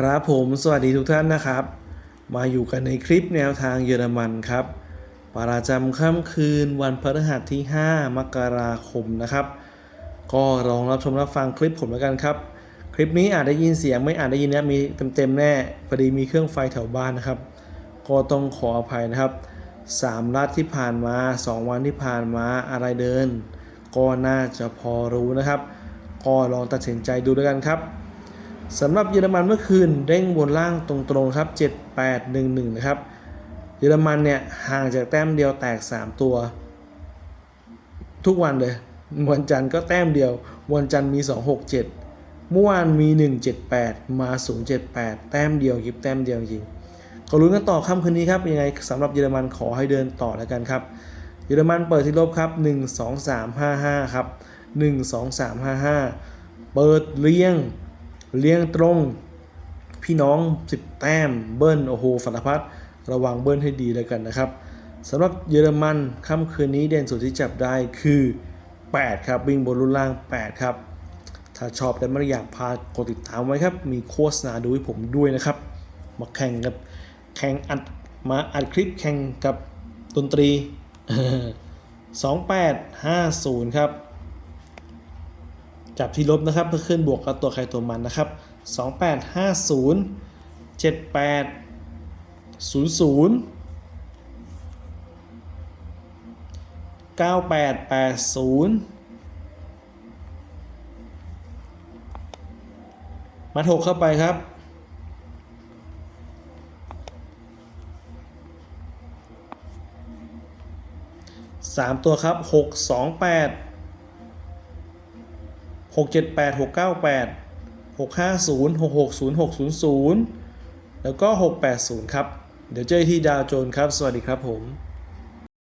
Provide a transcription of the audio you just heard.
ครับผมสวัสดีทุกท่านนะครับ มาอยู่กันในคลิปแนวทางเยอรมันครับประจำค่ำคืนวันพฤหัสที่ 5 มกราคมนะครับ ก็ลองรับชมรับฟังคลิปผมแล้วกันครับ คลิปนี้อาจได้ยินเสียงไม่อาจได้ยินนะมีเต็มๆแน่พอดีมีเครื่องไฟแถวบ้านนะครับ ก็ต้องขออภัยนะครับ3รัฐที่ผ่านมา 2 วันที่ผ่านมาอะไรเดิน ก็น่าจะพอรู้นะครับ ก็ลองตัดสินใจดูด้วยกันครับ สำหรับเยอรมันเมื่อคืนเด้งบนล่างตรงๆครับ 7811 นะครับ เยอรมันเนี่ยห่างจากแต้มเดียวแตก 3 ตัว ทุกวันเลย วันจันทร์ก็แต้มเดียว วันจันทร์มี 267 เมื่อวานมี 178 มา 078 แต้มเดียวคลิปแต้มเดียวจริงก็ลุ้นกันต่อค่ำคืนนี้ครับยังไงสำหรับเยอรมันขอให้เดินต่อแล้วกันครับเยอรมันเปิดที่ลบครับ 1 2 3 5 5 ครับ 1 2 3 5 5 เปิดเลี้ยง เลี้ยงตรง พี่น้อง 10 แต้มเบิ้ลโอ้โหสารพัดระวังเบิ้ลให้ดีแล้วกันนะครับสำหรับเยอรมันค่ำคืนนี้เด่นสุดที่จับได้คือ 8 ครับ วิ่งบนรุ่นล่าง 8 ครับ ถ้าชอบและไม่อยากพากดติดตามไว้ครับ มีโฆษณาดูให้ผมด้วยนะครับ มาแข่งกับแข่งอัดมาอัดคลิปแข่งกับดนตรี 2850 ครับ จับที่ลบนะครับเพื่อขึ้นบวกกับตัวใครตัวมันนะครับ 2850 78 00 9880มาถกเข้าไปครับสามตัวครับหกสองแปด หกเจ็ดแปดหกเก้าแปดหกห้าศูนย์หกหกศูนย์หกศูนย์ศูนย์แล้วก็หกแปดศูนย์ครับ เดี๋ยวเจอที่ดาวโจนครับ สวัสดีครับผม